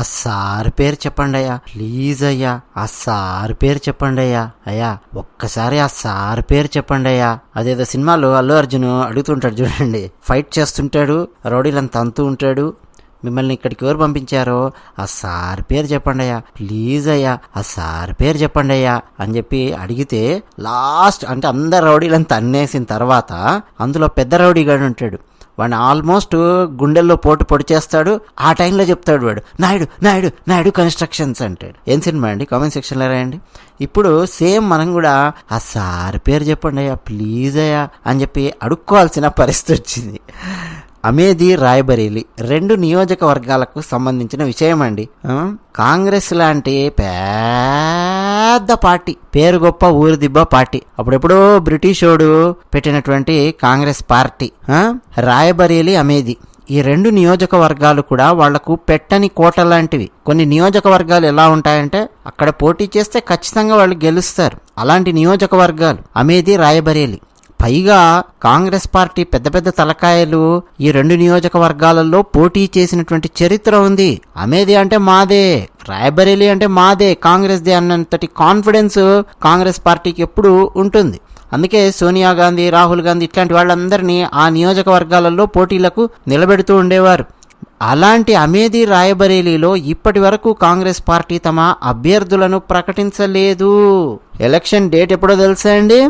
ఆ సార్ పేరు చెప్పండి అయ్యా ప్లీజ్ అయ్యా ఆ సార్ పేరు చెప్పండి అయ్యా అయ్యా ఒక్కసారి ఆ సార్ పేరు చెప్పండి అయ్యా అదేదో సినిమాలో అల్లు అర్జున్ అడుగుతుంటాడు చూడండి. ఫైట్ చేస్తుంటాడు రౌడీలంతా అంతూ ఉంటాడు. మిమ్మల్ని ఇక్కడికి ఎవరు పంపించారో ఆ సార్ పేరు చెప్పండి అయ్యా ప్లీజ్ అయ్యా ఆ సార్ పేరు చెప్పండి అయ్యా అని చెప్పి అడిగితే లాస్ట్ అంటే అందరు రౌడీలంతా అన్నేసిన తర్వాత అందులో పెద్ద రౌడీగాడు ఉంటాడు. వాడిని ఆల్మోస్ట్ గుండెల్లో పోటు పొడి చేస్తాడు. ఆ టైంలో చెప్తాడు వాడు నాయుడు నాయుడు నాయుడు కన్స్ట్రక్షన్స్ అంటాడు. ఏం సినిమా అండి? కామెంట్ సెక్షన్లో రాయండి. ఇప్పుడు సేమ్ మనం కూడా ఆ సార్ పేరు చెప్పండి అయ్యా ప్లీజ్ అయ్యా అని చెప్పి అడుక్కోవాల్సిన పరిస్థితి వచ్చింది. అమేది రాయబరేలి రెండు నియోజకవర్గాలకు సంబంధించిన విషయం అండి కాంగ్రెస్ లాంటి పెద్ద పార్టీ పేరు గొప్ప ఊరిదిబ్బ పార్టీ. అప్పుడెప్పుడో బ్రిటిషోడు పెట్టినటువంటి కాంగ్రెస్ పార్టీ రాయబరేలి అమేది ఈ రెండు నియోజకవర్గాలు కూడా వాళ్ళకు పెట్టని కోట లాంటివి. కొన్ని నియోజకవర్గాలు ఎలా ఉంటాయంటే అక్కడ పోటీ చేస్తే ఖచ్చితంగా వాళ్ళు గెలుస్తారు. అలాంటి నియోజకవర్గాలు అమేది రాయబరేలి. పైగా కాంగ్రెస్ పార్టీ పెద్ద పెద్ద తలకాయలు ఈ రెండు నియోజకవర్గాలలో పోటీ చేసినటువంటి చరిత్ర ఉంది. అమేది అంటే మాదే రాయబరేలి అంటే మాదే కాంగ్రెస్దే అన్నంతటి కాన్ఫిడెన్స్ కాంగ్రెస్ పార్టీకి ఎప్పుడు ఉంటుంది. అందుకే సోనియా గాంధీ రాహుల్ గాంధీ ఇట్లాంటి వాళ్ళందరినీ ఆ నియోజకవర్గాలలో పోటీలకు నిలబెడుతూ ఉండేవారు. అలాంటి అమేధీ రాయబరేలీలో ఇప్పటి వరకు కాంగ్రెస్ పార్టీ తమ అభ్యర్థులను ప్రకటించలేదు. ఎలక్షన్ డేట్ ఎప్పుడో తెలుసా అండి?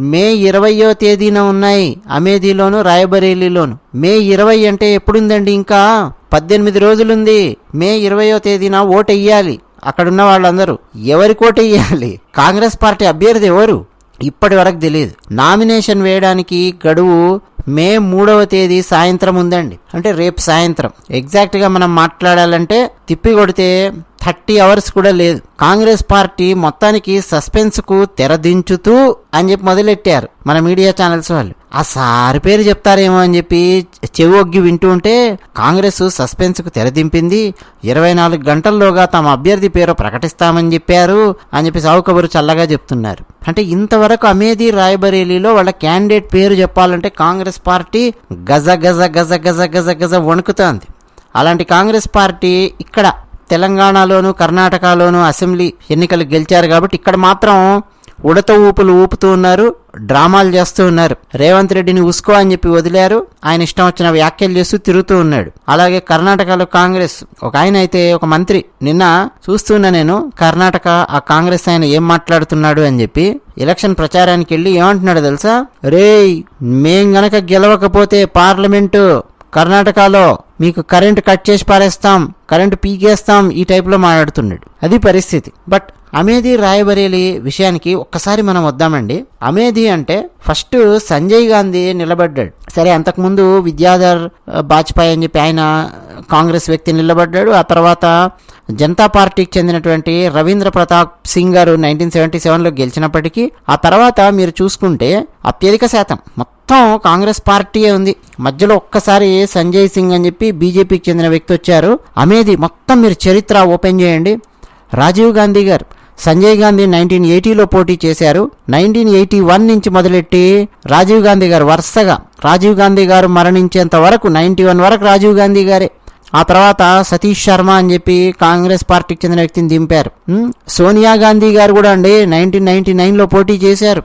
మే ఇరవయో తేదీన ఉన్నాయి అమేధీలోను రాయబరేలీలోను. మే ఇరవై అంటే ఎప్పుడుందండి ఇంకా? పద్దెనిమిది రోజులుంది. మే ఇరవయో తేదీన ఓటు వెయ్యాలి అక్కడున్న వాళ్ళందరూ ఎవరికి ఓటు వెయ్యాలి కాంగ్రెస్ పార్టీ అభ్యర్థి ఎవరు? ఇప్పటి వరకు తెలియదు నామినేషన్ వేయడానికి గడువు మే మూడవ తేదీ సాయంత్రం ఉందండి. అంటే రేపు సాయంత్రం. ఎగ్జాక్ట్గా మనం మాట్లాడాలంటే తిప్పి కొడితే థర్టీ అవర్స్ కూడా లేదు. కాంగ్రెస్ పార్టీ మొత్తానికి సస్పెన్స్కు తెరదించుతూ అని చెప్పి మొదలెట్టారు మన మీడియా ఛానల్స్ వాళ్ళు. ఆ సారి పేరు చెప్తారేమో అని చెప్పి చెవి ఒగ్గి వింటూ ఉంటే కాంగ్రెస్ సస్పెన్స్కు తెరదింపింది. ఇరవై నాలుగు గంటల్లోగా తమ అభ్యర్థి పేరు ప్రకటిస్తామని చెప్పారు అని చెప్పి సావు చల్లగా చెప్తున్నారు. అంటే ఇంతవరకు అమేధీ రాయబరేలీలో వాళ్ళ క్యాండిడేట్ పేరు చెప్పాలంటే కాంగ్రెస్ పార్టీ గజ గజ గజ గజ గజ గజ వణుకుతోంది. అలాంటి కాంగ్రెస్ పార్టీ ఇక్కడ తెలంగాణలోను కర్ణాటకలోను అసెంబ్లీ ఎన్నికలు గెలిచారు కాబట్టి ఇక్కడ మాత్రం ఉడత ఊపులు ఊపుతూ ఉన్నారు డ్రామాలు చేస్తూ ఉన్నారు. రేవంత్ రెడ్డిని ఉసుకో అని చెప్పి వదిలారు. ఆయన ఇష్టం వచ్చిన వ్యాఖ్యలు చేస్తూ తిరుగుతూ ఉన్నాడు. అలాగే కర్ణాటకలో కాంగ్రెస్ ఒక ఆయన అయితే ఒక మంత్రి నిన్న చూస్తున్నా నేను కర్ణాటక ఆ కాంగ్రెస్ ఆయన ఏం మాట్లాడుతున్నాడు అని చెప్పి ఎలక్షన్ ప్రచారానికి వెళ్ళి ఏమంటున్నాడు తెలుసా? రేయ్ మేం గనక గెలవకపోతే పార్లమెంటు కర్ణాటకలో మీకు కరెంట్ కట్ చేసి పారేస్తాం కరెంట్ పీకేస్తాం ఈ టైప్లో మాట్లాడుతున్నాడు. అది పరిస్థితి. బట్ అమేధి రాయబరేలి విషయానికి ఒక్కసారి మనం వద్దామండి. అమేధి అంటే ఫస్ట్ సంజయ్ గాంధీ నిలబడ్డాడు. సరే అంతకుముందు విద్యాధర్ బాజ్పాయ్ అని చెప్పి ఆయన కాంగ్రెస్ వ్యక్తి నిలబడ్డాడు. ఆ తర్వాత జనతా పార్టీకి చెందినటువంటి రవీంద్ర ప్రతాప్ సింగ్ గారు నైన్టీన్ సెవెంటీ సెవెన్లో గెలిచినప్పటికీ ఆ తర్వాత మీరు చూసుకుంటే అత్యధిక శాతం మొత్తం కాంగ్రెస్ పార్టీయే ఉంది. మధ్యలో ఒక్కసారి సంజయ్ సింగ్ అని చెప్పి బీజేపీకి చెందిన వ్యక్తి వచ్చారు. అమేది మొత్తం మీరు చరిత్ర ఓపెన్ చేయండి. రాజీవ్ గాంధీ గారు సంజయ్ గాంధీ నైన్టీన్ ఎయిటీలో పోటీ చేశారు. నైన్టీన్ ఎయిటీ వన్ నుంచి మొదలెట్టి రాజీవ్ గాంధీ గారు వరుసగా రాజీవ్ గాంధీ గారు మరణించేంత వరకు నైన్టీ వన్ వరకు రాజీవ్ గాంధీ గారే. ఆ తర్వాత సతీష్ శర్మ అని చెప్పి కాంగ్రెస్ పార్టీకి చెందిన వ్యక్తిని దింపారు. సోనియా గాంధీ గారు కూడా అండి నైన్టీన్ నైన్టీ నైన్లో పోటీ చేశారు.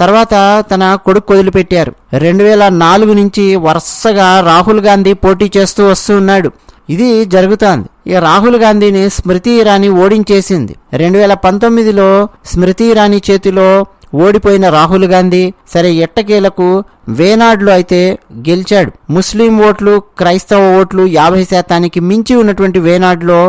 తర్వాత తన కొడుకు వదిలిపెట్టారు. రెండు వేల నాలుగు నుంచి వరుసగా రాహుల్ గాంధీ పోటీ చేస్తూ వస్తూ ఉన్నాడు. ఇది జరుగుతోంది. ఇక రాహుల్ గాంధీని స్మృతి ఇరానీ ఓడించేసింది. రెండు వేల పంతొమ్మిదిలో స్మృతి ఇరానీ చేతిలో ఓడిపోయిన రాహుల్ గాంధీ సరే ఎట్టకేలకు వేనాడులో అయితే గెలిచాడు. ముస్లిం ఓట్లు క్రైస్తవ ఓట్లు యాభై శాతానికి మించి ఉన్నటువంటి వేనాడులో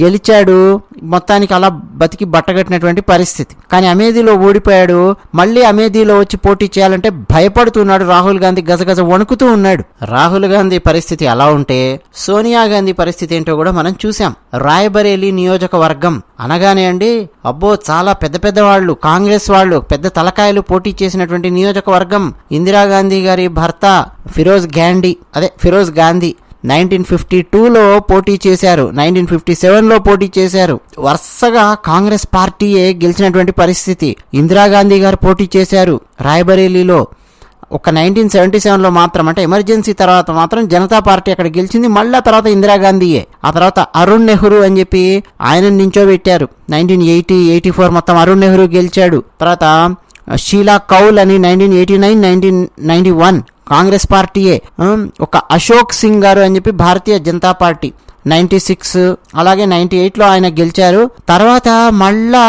గెలిచాడు. మొత్తానికి అలా బతికి బట్టగట్టినటువంటి పరిస్థితి. కానీ అమేధీలో ఓడిపోయాడు. మళ్ళీ అమేధీలో వచ్చి పోటీ చేయాలంటే భయపడుతున్నాడు. రాహుల్ గాంధీ గజగజ వణుకుతూ ఉన్నాడు. రాహుల్ గాంధీ పరిస్థితి అలా ఉంటే సోనియా గాంధీ పరిస్థితి ఏంటో కూడా మనం చూసాం రాయబరేలీ నియోజకవర్గం అనగానే అండి అబ్బో చాలా పెద్ద పెద్ద వాళ్ళు కాంగ్రెస్ వాళ్ళు పెద్ద తలకాయలు పోటీ చేసినటువంటి నియోజకవర్గం ఇందిరాగాంధీ గారి భర్త ఫిరోజ్ గాంధీ అదే ఫిరోజ్ గాంధీ నైన్టీన్ ఫిఫ్టీ టూలో పోటీ చేశారు. నైన్టీన్ ఫిఫ్టీ సెవెన్లో పోటీ చేశారు. వరుసగా కాంగ్రెస్ పార్టీయే గెలిచినటువంటి పరిస్థితి. ఇందిరాగాంధీ గారు పోటీ చేశారు రాయబరేలీలో. ఒక నైన్టీన్ సెవెంటీ సెవెన్లో మాత్రం అంటే ఎమర్జెన్సీ తర్వాత మాత్రం జనతా పార్టీ అక్కడ గెలిచింది. మళ్ళీ తర్వాత ఇందిరాగాంధీయే. ఆ తర్వాత అరుణ్ నెహ్రూ అని చెప్పి ఆయన నించోబెట్టారు. నైన్టీన్ ఎయిటీ ఎయిటీ ఫోర్ మొత్తం అరుణ్ నెహ్రూ గెలిచాడు. తర్వాత షీలా కౌల్ అని nineteen eighty nine nineteen ninety one Congress పార్టీయే. ఒక అశోక్ సింగ్ గారు అని చెప్పి Bharatiya Janata party ninety six అలాగే నైన్టీ ఎయిట్లో ఆయన గెలిచారు. తర్వాత మళ్ళా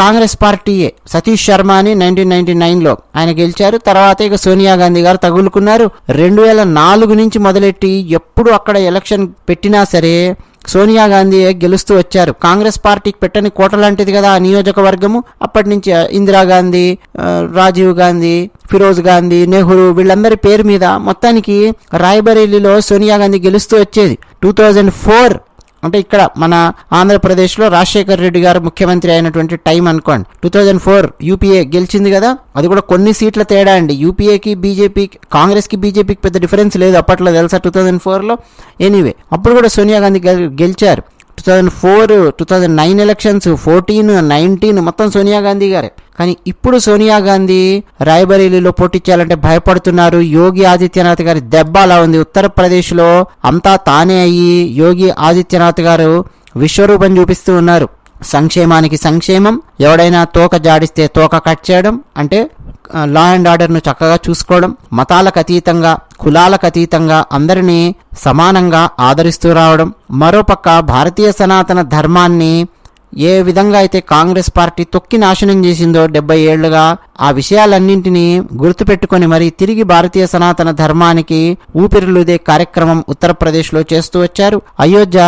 కాంగ్రెస్ పార్టీయే. సతీష్ శర్మ అని నైన్టీన్ నైన్టీ నైన్లో ఆయన గెలిచారు. తర్వాత ఇక సోనియా గాంధీ గారు తగులుకున్నారు. రెండు వేల నాలుగు నుంచి మొదలెట్టి ఎప్పుడు అక్కడ ఎలక్షన్ పెట్టినా సరే సోనియా గాంధీ గెలుస్తూ వచ్చారు. కాంగ్రెస్ పార్టీకి పెట్టని కోట లాంటిది కదా ఆ నియోజకవర్గము? అప్పటి నుంచి ఇందిరాగాంధీ రాజీవ్ గాంధీ ఫిరోజ్ గాంధీ నెహ్రూ వీళ్ళందరి పేరు మీద మొత్తానికి రాయబరేలీలో సోనియా గాంధీ గెలుస్తూ వచ్చేది. టూ థౌజండ్ ఫోర్ అంటే ఇక్కడ మన ఆంధ్రప్రదేశ్లో రాజశేఖర్ రెడ్డి గారు ముఖ్యమంత్రి అయినటువంటి టైం అనుకోండి. టూ థౌజండ్ ఫోర్ యూపీఏ గెలిచింది కదా అది కూడా కొన్ని సీట్ల తేడా అండి. యూపీఏకి బీజేపీకి కాంగ్రెస్కి బీజేపీకి పెద్ద డిఫరెన్స్ లేదు అప్పట్లో తెలుసా టూ థౌజండ్ ఫోర్లో? ఎనీవే అప్పుడు కూడా సోనియా గాంధీ గెలిచారు. Two thousand four two thousand nine elections fourteen nineteen మొత్తం సోనియా గాంధీ గారే. కానీ ఇప్పుడు సోనియా గాంధీ రాయబరేలీలో పోటీ చేయాలంటే భయపడుతున్నారు. యోగి ఆదిత్యనాథ్ గారి దెబ్బ అలా ఉంది. ఉత్తరప్రదేశ్లో అంతా తానే అయ్యి యోగి ఆదిత్యనాథ్ గారు విశ్వరూపం చూపిస్తూ ఉన్నారు. సంక్షేమానికి సంక్షేమం ఎవడైనా తోక జాడిస్తే తోక కట్ చేయడం అంటే లా అండ్ ఆర్డర్ను చక్కగా చూసుకోవడం మతాలకు అతీతంగా కులాలకు అతీతంగా అందరినీ సమానంగా ఆదరిస్తూ రావడం మరోపక్క భారతీయ సనాతన ధర్మాన్ని ఏ విధంగా అయితే కాంగ్రెస్ పార్టీ తొక్కి నాశనం చేసిందో డెబ్బై ఏళ్ళుగా ఆ విషయాలన్నింటినీ గుర్తుపెట్టుకొని మరి తిరిగి భారతీయ సనాతన ధర్మానికి ఊపిరిలుదే కార్యక్రమం ఉత్తరప్రదేశ్లో చేస్తూ వచ్చారు. అయోధ్య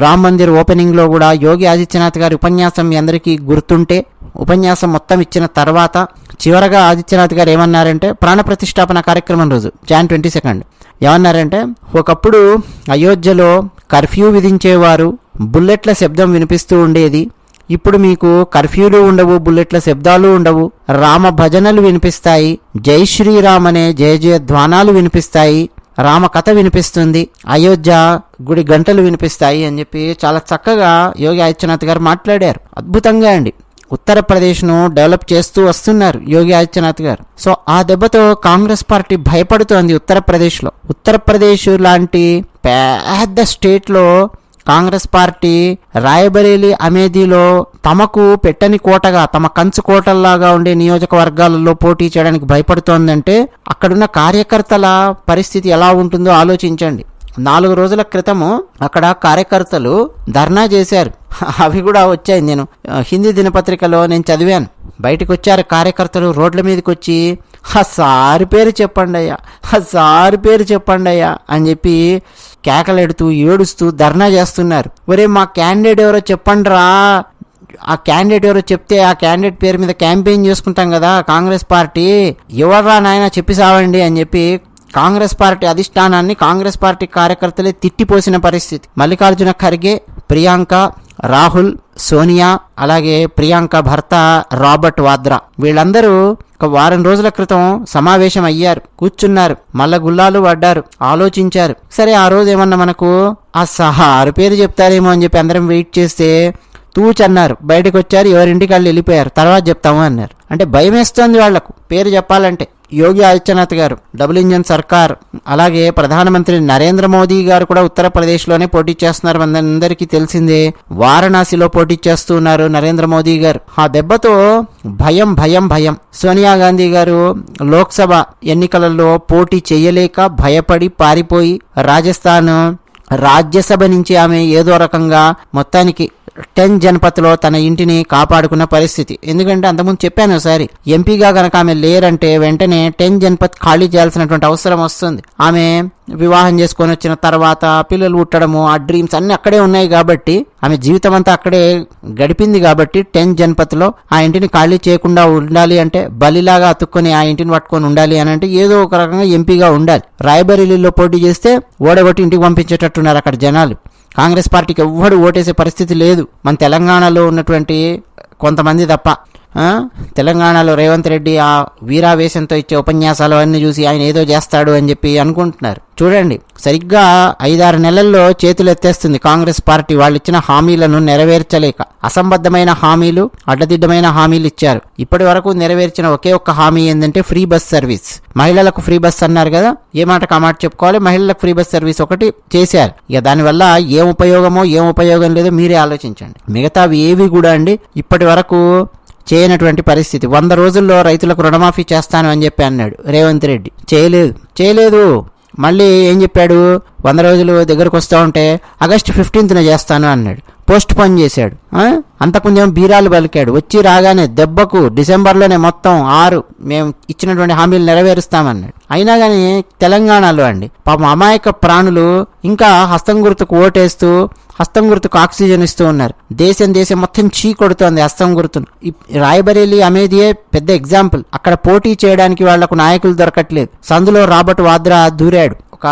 రామ్ మందిర్ ఓపెనింగ్లో కూడా యోగి ఆదిత్యనాథ్ గారి ఉపన్యాసం మీ అందరికీ గుర్తుంటే ఉపన్యాసం మొత్తం ఇచ్చిన తర్వాత చివరగా ఆదిత్యనాథ్ గారు ఏమన్నారంటే ప్రాణ ప్రతిష్టాపన కార్యక్రమం రోజు జాన్ ట్వంటీ సెకండ్ ఏమన్నారంటే ఒకప్పుడు అయోధ్యలో కర్ఫ్యూ విధించేవారు బుల్లెట్ల శబ్దం వినిపిస్తూ ఉండేది. ఇప్పుడు మీకు కర్ఫ్యూలు ఉండవు బుల్లెట్ల శబ్దాలు ఉండవు. రామ భజనలు వినిపిస్తాయి. జై శ్రీరామ్ అనే జయ జయ ధ్వానాలు వినిపిస్తాయి. రామ కథ వినిపిస్తుంది. అయోధ్య గుడి గంటలు వినిపిస్తాయి అని చెప్పి చాలా చక్కగా యోగి ఆదిత్యనాథ్ గారు మాట్లాడారు. అద్భుతంగా అండి. ఉత్తరప్రదేశ్ను డెవలప్ చేస్తూ వస్తున్నారు యోగి ఆదిత్యనాథ్ గారు. సో ఆ దెబ్బతో కాంగ్రెస్ పార్టీ భయపడుతోంది ఉత్తరప్రదేశ్లో. ఉత్తరప్రదేశ్ లాంటి పెద్ద స్టేట్లో కాంగ్రెస్ పార్టీ రాయబరేలీ అమేథీలో తమకు పెట్టని కోటగా తమ కంచు కోటల్లాగా ఉండే నియోజకవర్గాలలో పోటీ చేయడానికి భయపడుతోందంటే అక్కడున్న కార్యకర్తల పరిస్థితి ఎలా ఉంటుందో ఆలోచించండి. నాలుగు రోజుల క్రితము అక్కడ కార్యకర్తలు ధర్నా చేశారు. అవి కూడా వచ్చాయి. నేను హిందీ దినపత్రికలో నేను చదివాను. బయటకు వచ్చారు కార్యకర్తలు రోడ్ల మీదకి వచ్చి సారి పేరు చెప్పండి అయ్యా సారి పేరు చెప్పండి అయ్యా అని చెప్పి కేకలెడుతూ ఏడుస్తూ ధర్నా చేస్తున్నారు. ఒరే మా క్యాండిడేట్ ఎవరో చెప్పండి రా ఆ క్యాండిడేట్ ఎవరో చెప్తే ఆ క్యాండిడేట్ పేరు మీద క్యాంపెయిన్ చేసుకుంటాం కదా కాంగ్రెస్ పార్టీ. ఎవర్రా నాయన చెప్పి సావండి అని చెప్పి కాంగ్రెస్ పార్టీ అధిష్టానాన్ని కాంగ్రెస్ పార్టీ కార్యకర్తలే తిట్టిపోసిన పరిస్థితి. మల్లికార్జున ఖర్గే ప్రియాంక రాహుల్ సోనియా అలాగే ప్రియాంక భర్త రాబర్ట్ వాద్రా. వీళ్ళందరూ ఒక వారం రోజుల క్రితం సమావేశం అయ్యారు. కూర్చున్నారు. మల్ల గుల్లాలు పడ్డారు. ఆలోచించారు. సరే ఆ రోజు ఏమన్నా మనకు ఆ సహారు పేరు చెప్తారేమో అని చెప్పి అందరం వెయిట్ చేస్తే తూచన్నారు బయటకు వచ్చారు. ఎవరింటికి వాళ్ళు వెళ్ళిపోయారు. తర్వాత చెప్తాము అన్నారు. అంటే భయం వేస్తోంది వాళ్ళకు పేరు చెప్పాలంటే. యోగి ఆదిత్యనాథ్ గారు డబుల్ ఇంజన్ సర్కార్ అలాగే ప్రధానమంత్రి నరేంద్ర మోదీ గారు కూడా ఉత్తరప్రదేశ్లోనే పోటీ చేస్తున్నారు. మనందరికీ తెలిసిందే వారణాసిలో పోటీ చేస్తున్నారు నరేంద్ర మోదీ గారు. ఆ దెబ్బతో భయం భయం భయం. సోనియా గాంధీ గారు లోక్సభ ఎన్నికలలో పోటీ చేయలేక భయపడి పారిపోయి రాజస్థాన్ రాజ్యసభ నుంచి ఆమె ఏదో రకంగా మొత్తానికి టెన్ జనపథ్లో తన ఇంటిని కాపాడుకున్న పరిస్థితి. ఎందుకంటే అంతకుముందు చెప్పాను ఒకసారి ఎంపీగా గనక ఆమె లేరంటే వెంటనే టెన్ జనపథ్ ఖాళీ చేయాల్సినటువంటి అవసరం వస్తుంది. ఆమె వివాహం చేసుకొని వచ్చిన తర్వాత పిల్లలు పుట్టడము ఆ డ్రీమ్స్ అన్ని అక్కడే ఉన్నాయి కాబట్టి ఆమె జీవితం అంతా అక్కడే గడిపింది కాబట్టి టెన్ జనపథ్లో ఆ ఇంటిని ఖాళీ చేయకుండా ఉండాలి అంటే బలిలాగా అతుక్కొని ఆ ఇంటిని పట్టుకొని ఉండాలి అని అంటే ఏదో ఒక రకంగా ఎంపీగా ఉండాలి. రాయబరేలీలో పోటీ చేస్తే ఓడగొట్టి ఇంటికి పంపించేటట్టున్నారు అక్కడ జనాలు. కాంగ్రెస్ పార్టీకి ఎవ్వడు ఓటేసే పరిస్థితి లేదు. మన తెలంగాణలో ఉన్నటువంటి కొంతమంది తప్ప. తెలంగాణలో రేవంత్ రెడ్డి ఆ వీరావేశంతో ఇచ్చే ఉపన్యాసాలు అన్నీ చూసి ఆయన ఏదో చేస్తాడు అని చెప్పి అనుకుంటున్నారు. చూడండి సరిగ్గా ఐదారు నెలల్లో చేతులు ఎత్తేస్తుంది కాంగ్రెస్ పార్టీ. వాళ్ళు ఇచ్చిన హామీలను నెరవేర్చలేక అసంబద్ధమైన హామీలు అడ్డదిడ్డమైన హామీలు ఇచ్చారు. ఇప్పటి వరకు నెరవేర్చిన ఒకే ఒక్క హామీ ఏంటంటే ఫ్రీ బస్ సర్వీస్. మహిళలకు ఫ్రీ బస్ అన్నారు కదా ఏ మాట కామాట చెప్పుకోవాలి? మహిళలకు ఫ్రీ బస్ సర్వీస్ ఒకటి చేశారు. ఇక దానివల్ల ఏం ఉపయోగమో ఏం ఉపయోగం లేదో మీరే ఆలోచించండి. మిగతావి ఏవి కూడా అండి ఇప్పటి వరకు చేయనటువంటి పరిస్థితి. వంద రోజుల్లో రైతులకు రుణమాఫీ చేస్తాను అని చెప్పి అన్నాడు రేవంత్ రెడ్డి. చేయలేదు. చేయలేదు. మళ్ళీ ఏం చెప్పాడు? వంద రోజులు దగ్గరకు వస్తూ ఉంటే ఆగస్టు ఫిఫ్టీన్త్న చేస్తాను అన్నాడు. పోస్ట్ పోన్ చేశాడు. ఆ? బీరాలు పలికాడు. వచ్చి రాగానే దెబ్బకు డిసెంబర్లోనే మొత్తం ఆరు మేము ఇచ్చినటువంటి హామీలు నెరవేరుస్తామన్నాడు. అయినా కానీ తెలంగాణలో అండి పాపం అమాయక ప్రాణులు ఇంకా హస్తం గుర్తుకు ఓటేస్తూ హస్తం గుర్తుకు ఆక్సిజన్ ఇస్తూ ఉన్నారు. దేశం దేశం మొత్తం చీ కొడుతోంది హస్తం గుర్తును. రాయబరేలీ అమేదియే పెద్ద ఎగ్జాంపుల్. అక్కడ పోటీ చేయడానికి వాళ్ళకు నాయకులు దొరకట్లేదు. సందులో రాబర్ట్ వాద్రా దూరాడు. ఒక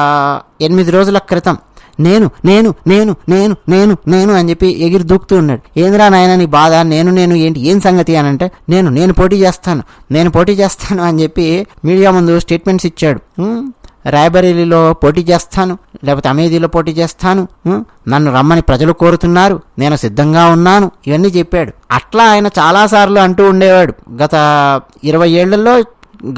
ఎనిమిది రోజుల క్రితం. నేను నేను నేను నేను నేను నేను అని చెప్పి ఎగిరి దూకుతూ ఉన్నాడు. ఏంద్రా నాయన నీ బాధ? నేను నేను ఏంటి? ఏం సంగతి అని అంటే నేను నేను పోటీ చేస్తాను. నేను పోటీ చేస్తాను అని చెప్పి మీడియా ముందు స్టేట్మెంట్స్ ఇచ్చాడు. రాయబరేలీలో పోటీ చేస్తాను లేకపోతే అమేధీలో పోటీ చేస్తాను నన్ను రమ్మని ప్రజలు కోరుతున్నారు నేను సిద్ధంగా ఉన్నాను ఇవన్నీ చెప్పాడు. అట్లా ఆయన చాలాసార్లు అంటూ ఉండేవాడు. గత ఇరవై ఏళ్ళలో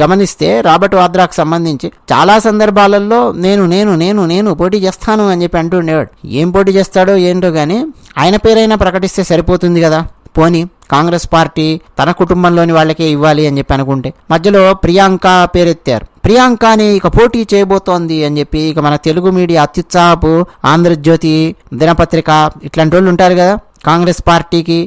గమనిస్తే రాబర్ట్ వాద్రాకు సంబంధించి చాలా సందర్భాలలో నేను నేను నేను నేను పోటీ చేస్తాను అని చెప్పి అంటూ ఉండేవాడు. ఏం పోటీ చేస్తాడో ఏంటో కానీ ఆయన పేరైనా ప్రకటిస్తే సరిపోతుంది కదా. పోనీ కాంగ్రెస్ పార్టీ తన కుటుంబంలోని వాళ్ళకే ఇవ్వాలి అని చెప్పి అనుకుంటే మధ్యలో ప్రియాంక పేరెత్తారు. ప్రియాంకని ఇక పోటీ చేయబోతోంది అని చెప్పి ఇక మన తెలుగు మీడియా అత్యుత్సాహపు ఆంధ్రజ్యోతి దినపత్రిక ఇట్లాంటి వాళ్ళు ఉంటారు కదా. కాంగ్రెస్ పార్టీకి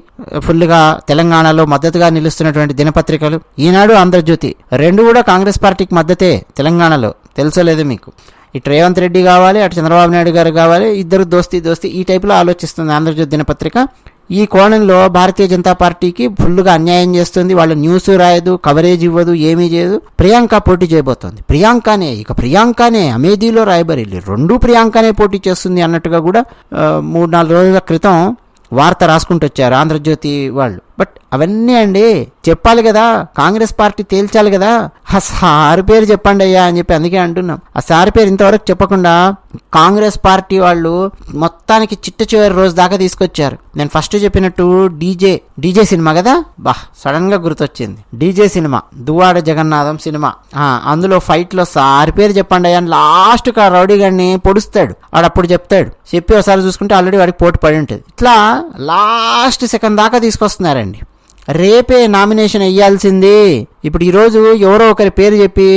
ఫుల్గా తెలంగాణలో మద్దతుగా నిలుస్తున్నటువంటి దినపత్రికలు ఈనాడు ఆంధ్రజ్యోతి. రెండు కూడా కాంగ్రెస్ పార్టీకి మద్దతే తెలంగాణలో. తెలుసలేదు మీకు? ఇటు రేవంత్ రెడ్డి కావాలి అటు చంద్రబాబు నాయుడు గారు కావాలి ఇద్దరు దోస్తి దోస్తి ఈ టైపులో ఆలోచిస్తుంది ఆంధ్రజ్యోతి దినపత్రిక. ఈ కోణంలో భారతీయ జనతా పార్టీకి ఫుల్గా అన్యాయం చేస్తుంది. వాళ్ళు న్యూస్ రాయదు కవరేజ్ ఇవ్వదు ఏమీ చేయదు. ప్రియాంక పోటీ చేయబోతోంది. ప్రియాంకనే ఇక ప్రియాంకనే అమేధీలో రాయబరేలి. రెండు ప్రియాంకనే పోటీ చేస్తుంది అన్నట్టుగా కూడా మూడు నాలుగు రోజుల క్రితం వార్త రాసుకుంటూ వచ్చారు ఆంధ్రజ్యోతి వాళ్ళు. బట్ అవన్నీ అండి. చెప్పాలి కదా కాంగ్రెస్ పార్టీ తేల్చాలి కదా. ఆ సార్ పేరు చెప్పండి అయ్యా అని చెప్పి అందుకే అంటున్నాం. ఆ సార్ పేరు ఇంతవరకు చెప్పకుండా కాంగ్రెస్ పార్టీ వాళ్ళు మొత్తానికి చిట్ట చివరి రోజు దాకా తీసుకొచ్చారు. నేను ఫస్ట్ చెప్పినట్టు డీజే డీజే సినిమా కదా? బా సడన్గా గుర్తొచ్చింది. DJ cinema Duvvada Jagannadham cinema. అందులో ఫైట్లో సార్ పేరు చెప్పండి అయ్యా అని లాస్ట్ కా రౌడీ గారిని పొడుస్తాడు. వాడప్పుడు చెప్తాడు. చెప్పి ఒకసారి చూసుకుంటే ఆల్రెడీ వాడికి పోటీ పడి ఉంటుంది. ఇట్లా లాస్ట్ సెకండ్ దాకా తీసుకొస్తున్నారండి. రేపే నామినేషన్ వేయాల్సింది. ఇప్పుడు ఈరోజు ఎవరో ఒకరి పేరు చెప్పి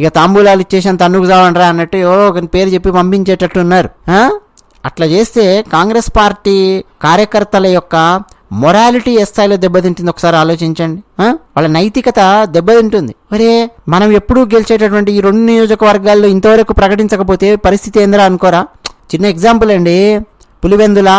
ఇక తాంబూలాలు ఇచ్చేసాను తన్నుకు చావండ్రా అన్నట్టు ఎవరో ఒకరి పేరు చెప్పి పంపించేటట్టు ఉన్నారు అట్లా చేస్తే కాంగ్రెస్ పార్టీ కార్యకర్తల యొక్క మొరాలిటీ ఏ స్థాయిలో దెబ్బతింటుంది. ఒకసారి ఆలోచించండి. వాళ్ళ నైతికత దెబ్బతింటుంది. మరే మనం ఎప్పుడూ గెలిచేటటువంటి ఈ రెండు నియోజకవర్గాల్లో ఇంతవరకు ప్రకటించకపోతే పరిస్థితి ఏందిరా అనుకోరా? చిన్న ఎగ్జాంపుల్ అండి. పులివెందుల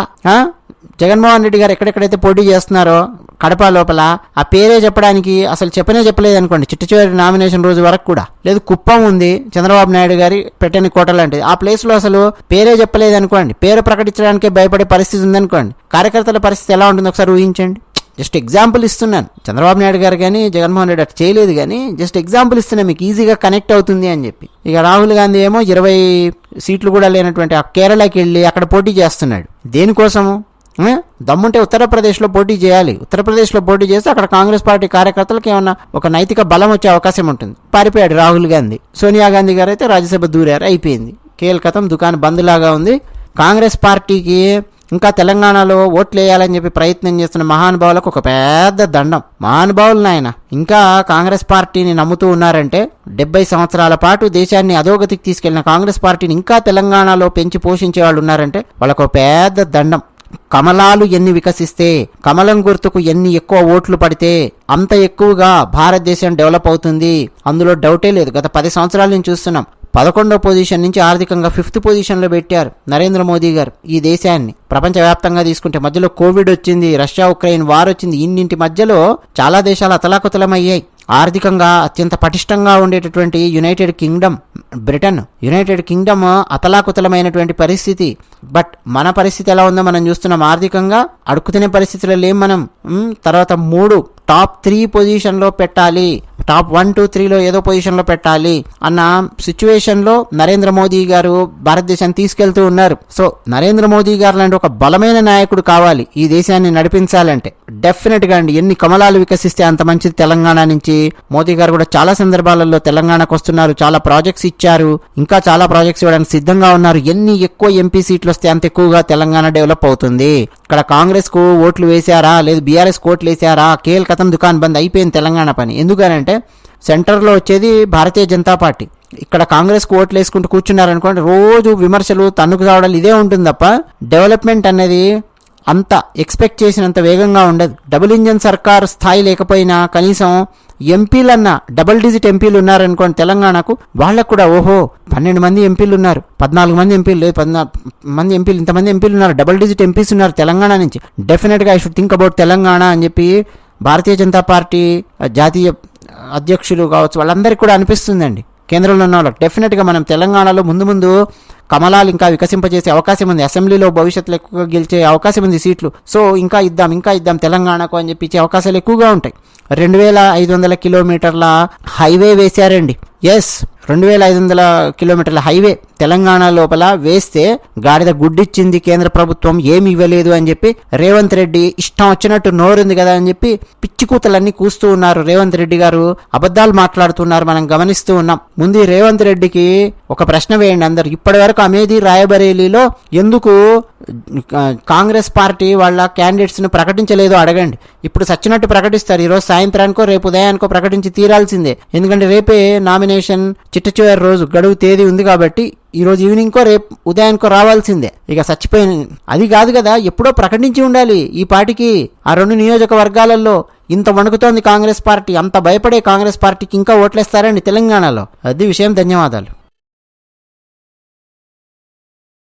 జగన్మోహన్ రెడ్డి గారు ఎక్కడెక్కడైతే పోటీ చేస్తున్నారో కడప లోపల ఆ పేరే చెప్పడానికి అసలు చెప్పనే చెప్పలేదు అనుకోండి. చిట్ట చివరి నామినేషన్ రోజు వరకు కూడా. లేదు కుప్పం ఉంది చంద్రబాబు నాయుడు గారి పెట్టని కోట లాంటిది. ఆ ప్లేస్లో అసలు పేరే చెప్పలేదు అనుకోండి. పేరు ప్రకటించడానికే భయపడే పరిస్థితి ఉందనుకోండి కార్యకర్తల పరిస్థితి ఎలా ఉంటుంది ఒకసారి ఊహించండి. జస్ట్ ఎగ్జాంపుల్ ఇస్తున్నాను. చంద్రబాబు నాయుడు గారు కానీ జగన్మోహన్ రెడ్డి అట్లా చేయలేదు కానీ జస్ట్ ఎగ్జాంపుల్ ఇస్తున్నా మీకు. ఈజీగా కనెక్ట్ అవుతుంది అని చెప్పి. ఇక రాహుల్ గాంధీ ఏమో ఇరవై సీట్లు కూడా లేనటువంటి ఆ కేరళకి వెళ్ళి అక్కడ పోటీ చేస్తున్నాడు. దేనికోసము? దమ్ముంటే ఉత్తరప్రదేశ్లో పోటీ చేయాలి. ఉత్తరప్రదేశ్లో పోటీ చేస్తే అక్కడ కాంగ్రెస్ పార్టీ కార్యకర్తలకు ఏమన్నా ఒక నైతిక బలం వచ్చే అవకాశం ఉంటుంది. పారిపోయాడు రాహుల్ గాంధీ. సోనియా గాంధీ గారు అయితే రాజ్యసభ దూరారు అయిపోయింది. కేల్కతం దుకాణం బంద్ లాగా ఉంది. కాంగ్రెస్ పార్టీకి ఇంకా తెలంగాణలో ఓట్లు వేయాలని చెప్పి ప్రయత్నం చేస్తున్న మహానుభావులకు ఒక పెద్ద దండం. మహానుభావులు నాయన ఇంకా కాంగ్రెస్ పార్టీని నమ్ముతూ ఉన్నారంటే డెబ్బై సంవత్సరాల పాటు దేశాన్ని అధోగతికి తీసుకెళ్ళిన కాంగ్రెస్ పార్టీని ఇంకా తెలంగాణలో పెంచి పోషించే వాళ్ళు ఉన్నారంటే వాళ్ళకు ఒక పెద్ద దండం. కమలాలు ఎన్ని వికసిస్తే కమలం గుర్తుకు ఎన్ని ఎక్కువ ఓట్లు పడితే అంత ఎక్కువగా భారతదేశం డెవలప్ అవుతుంది. అందులో డౌటే లేదు. గత పది సంవత్సరాల నుంచి చూస్తున్నాం. పదకొండో పొజిషన్ నుంచి ఆర్థికంగా ఫిఫ్త్ పొజిషన్లో పెట్టారు నరేంద్ర మోదీ గారు ఈ దేశాన్ని. ప్రపంచవ్యాప్తంగా తీసుకుంటే మధ్యలో కోవిడ్ వచ్చింది రష్యా ఉక్రెయిన్ వార్ వచ్చింది ఇన్నింటి మధ్యలో చాలా దేశాలు అతలాకుతలమయ్యాయి. ఆర్థికంగా అత్యంత పటిష్టంగా ఉండేటటువంటి United Kingdom Britain United Kingdom అతలాకుతలమైనటువంటి పరిస్థితి. బట్ మన పరిస్థితి ఎలా ఉందో మనం చూస్తున్నాం. ఆర్థికంగా అడుక్కుతినే పరిస్థితిలో లేం మనం. తర్వాత మూడు టాప్ త్రీ పొజిషన్లో పెట్టాలి. టాప్ వన్ టూ త్రీలో ఏదో పొజిషన్లో పెట్టాలి అన్న సిచ్యువేషన్లో నరేంద్ర మోదీ గారు భారతదేశాన్ని తీసుకెళ్తూ ఉన్నారు. సో నరేంద్ర మోదీ గారు లాంటి ఒక బలమైన నాయకుడు కావాలి ఈ దేశాన్ని నడిపించాలంటే. డెఫినెట్గా అండి ఎన్ని కమలాలు వికసిస్తే అంత మంచిది తెలంగాణ నుంచి. మోదీ గారు కూడా చాలా సందర్భాలలో తెలంగాణకు వస్తున్నారు చాలా ప్రాజెక్ట్స్ ఇచ్చారు ఇంకా చాలా ప్రాజెక్ట్స్ ఇవ్వడానికి సిద్ధంగా ఉన్నారు. ఎన్ని ఎక్కువ ఎంపీ సీట్లు వస్తే అంత ఎక్కువగా తెలంగాణ డెవలప్ అవుతుంది. ఇక్కడ కాంగ్రెస్కు ఓట్లు వేశారా లేదు బీఆర్ఎస్ ఓట్లు వేశారా కేల్ కథం దుకాన్ బంద్ అయిపోయింది తెలంగాణ పని. ఏంటంటే సెంటర్లో వచ్చేది భారతీయ జనతా పార్టీ. ఇక్కడ కాంగ్రెస్కు ఓట్లు వేసుకుంటూ కూర్చున్నారనుకోండి రోజు విమర్శలు తన్నుకు రావడాలు ఇదే ఉంటుంది తప్ప డెవలప్మెంట్ అనేది అంత ఎక్స్పెక్ట్ చేసినంత వేగంగా ఉండదు. డబుల్ ఇంజన్ సర్కార్ స్థాయి లేకపోయినా కనీసం ఎంపీలన్నా డబుల్ డిజిట్ ఎంపీలు ఉన్నారనుకోండి తెలంగాణకు వాళ్ళకు కూడా ఓహో పన్నెండు మంది ఎంపీలు ఉన్నారు పద్నాలుగు మంది ఎంపీలు లేదు పద్నాలుగు మంది ఎంపీలు ఇంతమంది ఎంపీలు ఉన్నారు డబుల్ డిజిట్ ఎంపీస్ ఉన్నారు తెలంగాణ నుంచి. డెఫినెట్గా I should think about Telangana అని చెప్పి భారతీయ జనతా పార్టీ జాతీయ అధ్యక్షులు కావచ్చు వాళ్ళందరికీ కూడా అనిపిస్తుందండి. కేంద్రంలో ఉన్న వాళ్ళకి. డెఫినెట్గా మనం తెలంగాణలో ముందు ముందు కమలాలు ఇంకా వికసింపజేసే అవకాశం ఉంది. అసెంబ్లీలో భవిష్యత్తులో ఎక్కువగా గెలిచే అవకాశం ఉంది సీట్లు. సో ఇంకా ఇద్దాం ఇంకా ఇద్దాం తెలంగాణకు అని చెప్పి అవకాశాలు ఎక్కువగా ఉంటాయి. రెండు వేల ఐదు వందల కిలోమీటర్ల హైవే వేశారండి. ఎస్ రెండు వేల ఐదు వందల కిలోమీటర్ల హైవే తెలంగాణ లోపల వేస్తే గాడిద గుడ్డిచ్చింది కేంద్ర ప్రభుత్వం ఏమి ఇవ్వలేదు అని చెప్పి రేవంత్ రెడ్డి ఇష్టం వచ్చినట్టు నోరుంది కదా అని చెప్పి పిచ్చి కూతలన్నీ కూస్తూ ఉన్నారు. రేవంత్ రెడ్డి గారు అబద్ధాలు మాట్లాడుతున్నారు. మనం గమనిస్తూ ఉన్నాం. ముందు రేవంత్ రెడ్డికి ఒక ప్రశ్న వేయండి అందరు. ఇప్పటి వరకు అమేధీ రాయబరేలీలో ఎందుకు కాంగ్రెస్ పార్టీ వాళ్ళ క్యాండిడేట్స్ను ప్రకటించలేదో అడగండి. ఇప్పుడు సచ్చినట్టు ప్రకటిస్తారు. ఈరోజు సాయంత్రానికో రేపు ఉదయానికో ప్రకటించి తీరాల్సిందే. ఎందుకంటే రేపే నామినేషన్ చిట్ట చివరి రోజు గడువు తేదీ ఉంది కాబట్టి ఈ రోజు ఈవినింగ్కో రేపు ఉదయానికో రావాల్సిందే. ఇక చచ్చిపోయిన అది కాదు కదా ఎప్పుడో ప్రకటించి ఉండాలి. ఈ పార్టీకి ఆ రెండు నియోజకవర్గాలలో ఇంత వణుకుతోంది కాంగ్రెస్ పార్టీ అంత భయపడే కాంగ్రెస్ పార్టీకి ఇంకా ఓట్లేస్తారని తెలంగాణలో. అది విషయం ధన్యవాదాలు.